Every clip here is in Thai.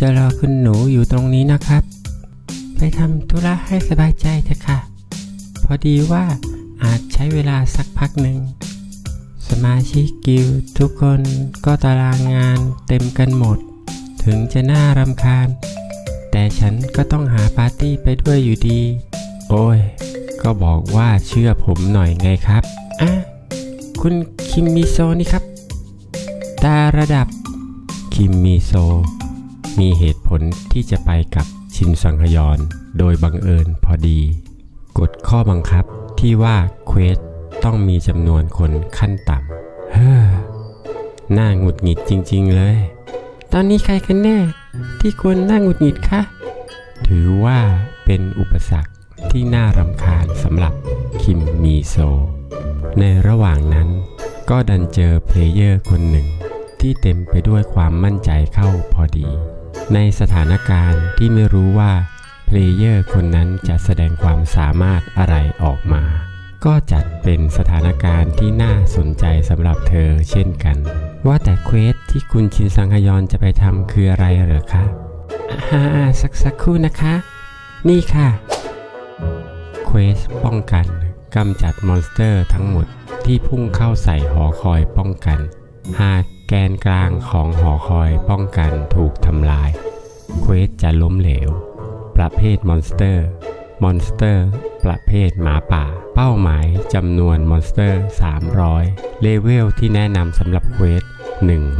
จะรอคุณหนูอยู่ตรงนี้นะครับ ไปทำธุระให้สบายใจเถอะค่ะ พอดีว่าอาจใช้เวลาสักพักหนึ่ง สมาชิกกิลด์ทุกคนก็ตารางงานเต็มกันหมด ถึงจะน่ารำคาญ แต่ฉันก็ต้องหาปาร์ตี้ไปด้วยอยู่ดี โอ้ย ก็บอกว่าเชื่อผมหน่อยไงครับอะคุณคิมมิโซนี่ครับ ตาระดับคิมมิโซ มีเหตุผลที่จะไปกับชินสังฮยอนโดยบังเอิญพอดี กฎข้อบังคับที่ว่าเควสต้องมีจำนวนคนขั้นต่ำเฮ้อน่าหงุดหงิดจริง ๆ เลย ตอนนี้ใครกันแน่ ที่ควรน่าหงุดหงิดคะ ถือว่าเป็นอุปสรรคที่น่ารำคาญสำหรับคิมมีโซ ในระหว่างนั้น ก็ดันเจอเพลเยอร์คนหนึ่ง ที่เต็มไปด้วยความมั่นใจเข้าพอดี ในสถานการณ์ที่ไม่รู้ว่าเพลเยอร์คนนั้นจะแสดงความสามารถอะไรออกมา ก็จัดเป็นสถานการณ์ที่น่าสนใจสำหรับเธอเช่นกัน ว่าแต่เควสที่คุณชินสังฮยอนจะไปทำคืออะไรเหรอคะอ่าสักสักครู่นะคะ นี่ค่ะเควสป้องกันกำจัดมอนสเตอร์ทั้งหมดที่พุ่งเข้าใส่หอคอยป้องกันหาก แกนกลางของหอคอยป้องกันถูกทำลาย เควสจะล้มเหลว ประเภทมอนสเตอร์ มอนสเตอร์ ประเภทหมาป่า เป้าหมายจำนวนมอนสเตอร์ 300 เลเวลที่แนะนำสำหรับเควส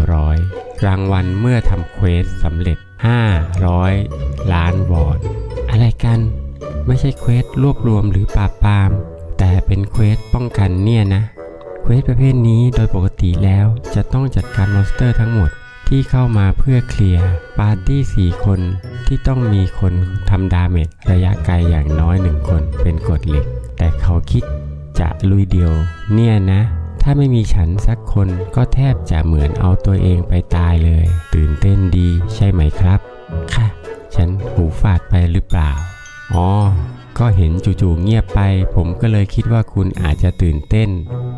100 รางวัลเมื่อทำเควสสำเร็จ 500 ล้านวอนอะไรกัน ไม่ใช่เควสรวบรวมหรือปราบปราม แต่เป็นเควสป้องกันเนี่ยนะ เควสประเภทนี้โดยปกติแล้วจะต้องจัดการมอนสเตอร์ทั้งหมดที่เข้ามาเพื่อเคลียร์ปาร์ตี้ 4 คนที่ต้องมีคนทำดาเมจระยะไกลอย่างน้อยหนึ่งคนเป็นกฎเหล็ก แต่เขาคิดจะลุยเดียว เนี่ยนะ ถ้าไม่มีฉันสักคนก็แทบจะเหมือนเอาตัวเองไปตายเลย ตื่นเต้นดีใช่ไหมครับ ค่ะ ฉันหูฝาดไปหรือเปล่า อ๋อ ก็เห็นจู่ๆเงียบไป ผมก็เลยคิดว่าคุณอาจจะตื่นเต้น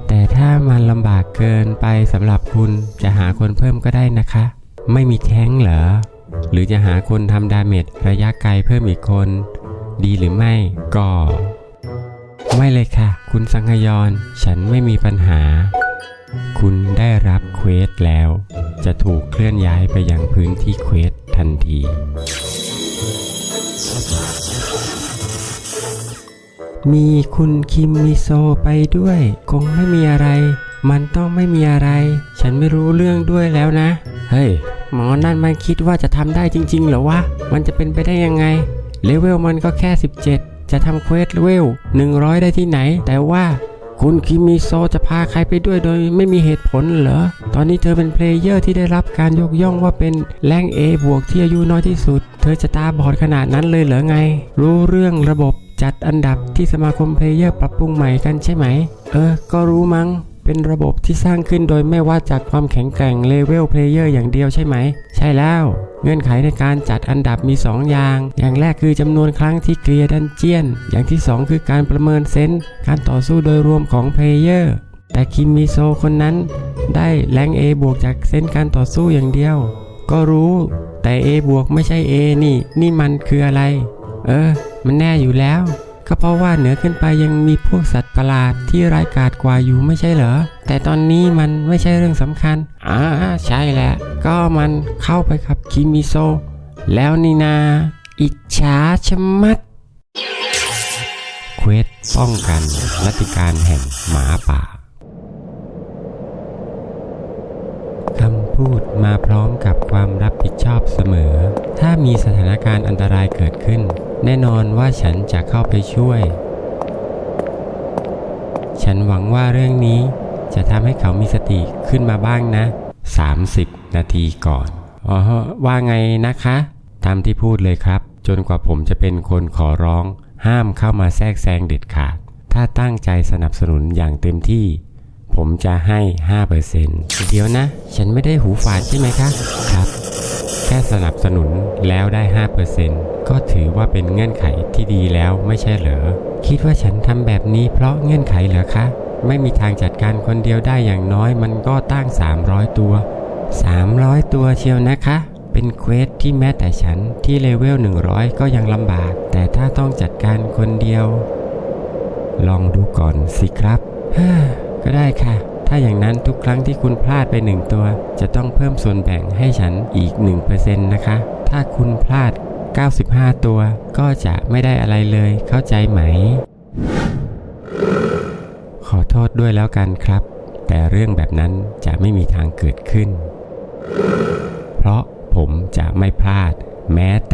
แต่ถ้ามันลำบากเกินไปสำหรับคุณจะหาคนเพิ่มก็ได้นะคะ ไม่มีแท้งเหรอ หรือจะหาคนทำดาเมจระยะไกลเพิ่มอีกคน ดีหรือไม่ก็ ไม่เลยค่ะ คุณสังหยอนฉันไม่มีปัญหา คุณได้รับเควสแล้ว จะถูกเคลื่อนย้ายไปยังพื้นที่เควสทันที มีคุณคิมมิโซไปด้วย คงไม่มีอะไร มันต้องไม่มีอะไร ฉันไม่รู้เรื่องด้วยแล้วนะ เฮ้ย หมอนั่นมันคิดว่าจะทำได้จริง ๆ เหรอวะ มันจะเป็นไปได้ยังไง เลเวลมันก็แค่ 17 จะทำเควสเลเวล100 ได้ที่ไหน แต่ว่า คุณคิมิโซจะพาใครไปด้วยโดยไม่มีเหตุผลเหรอ ตอนนี้เธอเป็นเพลเยอร์ที่ได้รับการยกย่องว่าเป็นแรงเอบวกที่อายุน้อยที่สุด เธอจะตาบอดขนาดนั้นเลยเหรอไง รู้เรื่องระบบจัดอันดับที่สมาคมเพลเยอร์ปรับปรุงใหม่กันใช่ไหม เออ ก็รู้มั้ง เป็นระบบที่สร้างขึ้นโดยไม่วัดจากความแข็งแกร่งเลเวลเพลเยอร์อย่างเดียวใช่ไหม ใช่แล้ว เงื่อนไขในการจัดอันดับมี 2 อย่าง อย่างแรกคือจำนวนครั้งที่เคลียร์ดันเจียน อย่างที่ 2 คือการประเมินเซนส์การต่อสู้โดยรวมของเพลเยอร์แต่คิมมิโซคนนั้นได้แรง A บวกจากเซนส์การต่อสู้อย่างเดียว ก็รู้ แต่ A บวกไม่ใช่ A นี่ นี่มันคืออะไร เออ มันแน่อยู่แล้ว ก็เพราะว่าเหนือขึ้นไปยังมีพวกสัตว์ประหลาดที่ร้ายกาจกว่าอยู่ไม่ใช่เหรอ แต่ตอนนี้มันไม่ใช่เรื่องสำคัญ อ่าใช่แหละ ก็มันเข้าไปกับคิมิโซ แล้วนี่นา อิจฉาชะมัด เควสป้องกันรัติการแห่งหมาป่าคำพูดมาพร้อมกับความรับผิดชอบเสมอ มีสถานการณ์อันตรายเกิดขึ้น แน่นอนว่าฉันจะเข้าไปช่วย ฉันหวังว่าเรื่องนี้จะทำให้เขามีสติขึ้นมาบ้างนะ 30 นาทีก่อน อ๋อ ว่าไงนะคะตามที่พูดเลยครับ จนกว่าผมจะเป็นคนขอร้อง ห้ามเข้ามาแทรกแซงเด็ดขาด ถ้าตั้งใจสนับสนุนอย่างเต็มที่ ผมจะให้ 5%เดี๋ยวนะ ฉันไม่ได้หูฝาดใช่ไหมคะครับ แค่สนับสนุนแล้วได้ 5%ก็ถือว่าเป็นเงื่อนไขที่ดีแล้วไม่ใช่เหรอ คิดว่าฉันทำแบบนี้เพราะเงื่อนไขเหรอคะ ไม่มีทางจัดการคนเดียวได้อย่างน้อยมันก็ตั้ง 300 ตัว 300 ตัวเชียวนะคะเป็นเควสที่แม้แต่ฉันที่เลเวล 100 ก็ยังลำบาก แต่ถ้าต้องจัดการคนเดียว ลองดูก่อนสิครับ ก็ได้ค่ะ ถ้าอย่างนั้นทุกครั้งที่คุณพลาดไปหนึ่งตัว จะต้องเพิ่มส่วนแบ่งให้ฉันอีก 1%นะคะ ถ้าคุณพลาด 95 ตัว ก็จะไม่ได้อะไรเลยเข้าใจไหม ขอโทษด้วยแล้วกันครับ แต่เรื่องแบบนั้นจะไม่มีทางเกิดขึ้น เพราะผมจะไม่พลาด แม้แต่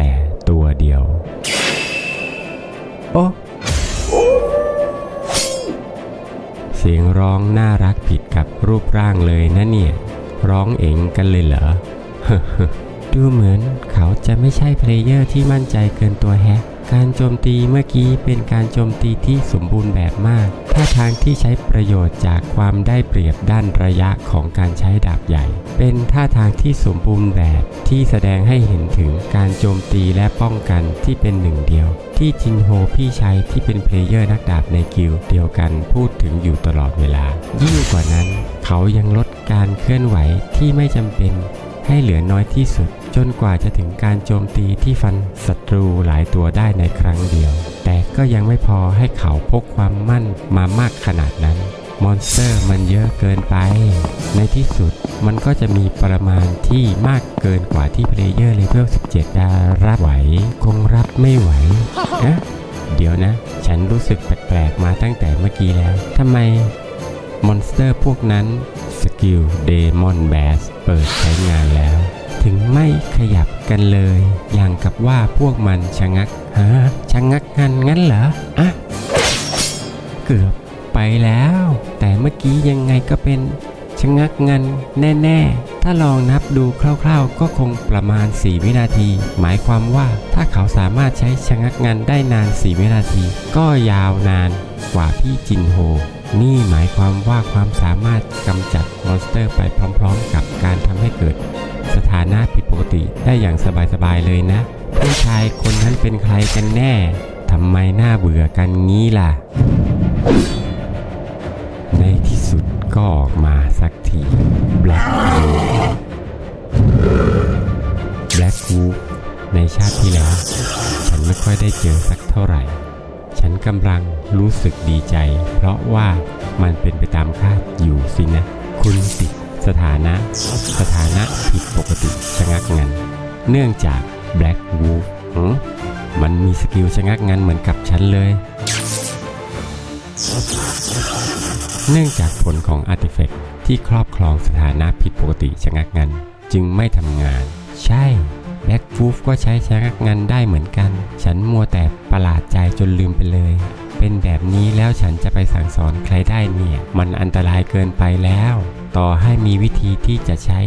ร่างเลยนะเนี่ย ร้องเองกันเลยเหรอ ดูเหมือนเขาจะไม่ใช่เพลเยอร์ที่มั่นใจเกินตัวแฮะ การโจมตีเมื่อกี้เป็นการโจมตีที่สมบูรณ์แบบมาก ท่าทางที่ใช้ประโยชน์จากความได้เปรียบด้านระยะของการใช้ดาบใหญ่ เป็นท่าทางที่สมบูรณ์แบบที่แสดงให้เห็นถึงการโจมตีและป้องกันที่เป็นหนึ่งเดียว ที่จินโฮพี่ชายที่เป็นเพลเยอร์นักดาบในกิลเดียวกันพูดถึงอยู่ตลอดเวลา ยิ่งกว่านั้น เขายังลดการเคลื่อนไหวที่ไม่จำเป็นให้เหลือน้อยที่สุด จนกว่าจะถึงการโจมตีที่ฟันศัตรูหลายตัวได้ในครั้งเดียว แต่ก็ยังไม่พอให้เขาพกความมั่นมามากขนาดนั้น มอนสเตอร์มันเยอะเกินไป ในที่สุดมันก็จะมีประมาณที่มากเกินกว่าที่เพลเยอร์เลเวล 17จะรับไหว คงรับไม่ไหวนะเดี๋ยวนะ ฉันรู้สึกแปลกๆมาตั้งแต่เมื่อกี้แล้วทำไมมอนสเตอร์พวกนั้นสกิลเดมอนแบสเปิดใช้งานแล้ว ถึงไม่ขยับกันเลย อย่างกับว่าพวกมันชะงักฮะชะงักงันงั้นเหรออะเกือบไปแล้ว แต่เมื่อกี้ยังไงก็เป็นชะงักงันแน่ ๆ ถ้าลองนับดูคร่าวๆ ก็คงประมาณ 4 วินาที หมายความว่าถ้าเขาสามารถใช้ชะงักงันได้นาน 4 วินาที ก็ยาวนานกว่าพี่จินโฮ นี่หมายความว่าความสามารถกำจัดมอนสเตอร์ไปพร้อมๆ กับการทำให้เกิด สถานะผิดปกติได้อย่างสบายๆเลยนะ ผู้ชายคนนั้นเป็นใครกันแน่ ทำไมน่าเบื่อกันงี้ล่ะ ในที่สุดก็ออกมาสักที Black Wolf Black Wolf ในชาติที่แล้ว ฉันไม่ค่อยได้เจอสักเท่าไหร่ ฉันกำลังรู้สึกดีใจ เพราะว่ามันเป็นไปตามคาดอยู่สินะ คุณติดสถานะ สถานะผิดปกติชะงักงัน เนื่องจาก Black Wolf หืมมันมีสกิลชะงักงันเหมือนกับฉันเลย เนื่องจากผลของอาร์ติแฟกต์ที่ครอบครองสถานะผิดปกติชะงักงัน จึงไม่ทำงาน ใช่ แบ็กฟูฟก็ใช้ชะงักงันได้เหมือนกัน ฉันมัวแต่ประหลาดใจจนลืมไปเลย เป็นแบบนี้แล้วฉันจะไปสั่งสอนใครได้เนี่ย มันอันตรายเกินไปแล้ว ต่อให้มีวิธีที่จะใช้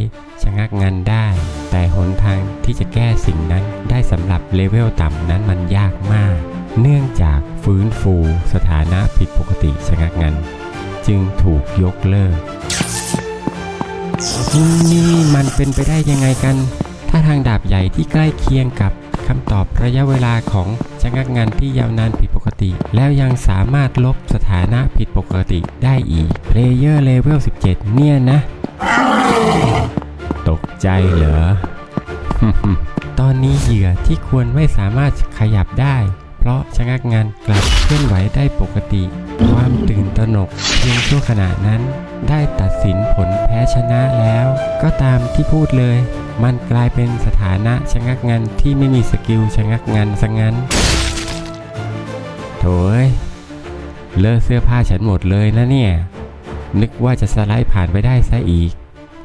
ชะงักงันได้ แต่หนทางที่จะแก้สิ่งนั้นได้สำหรับเลเวลต่ำนั้นมันยากมาก เนื่องจากฟื้นฟูสถานะผิดปกติชะงักงัน จึงถูกยกเลิกนี่มันเป็นไปได้ยังไงกัน ถ้าทางดาบใหญ่ที่ใกล้เคียงกับคำตอบระยะเวลาของชะงักงานที่ยาวนานผิดปกติ แล้วยังสามารถลบสถานะผิดปกติได้อีกเพลเยอร์เลเวล17 เนี่ยนะ ตกใจเหรอ ตอนนี้เหยื่อที่ควรไม่สามารถขยับได้ เพราะชะงักงานกลับเคลื่อนไหวได้ปกติ ความตื่นตระหนกเพียงชั่วขณะนั้น ได้ตัดสินผลแพ้ชนะแล้ว ก็ตามที่พูดเลย มันกลายเป็นสถานะชะงักงานที่ไม่มีสกิลชะงักงานซะงั้นโถยเลอะเสื้อผ้าฉันหมดเลยนะเนี่ย นึกว่าจะสไลด์ผ่านไปได้ซะอีก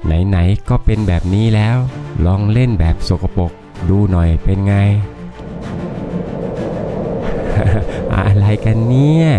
ไหนๆก็เป็นแบบนี้แล้ว ลองเล่นแบบสกปรกดูหน่อยเป็นไง อะไรกันเนี่ย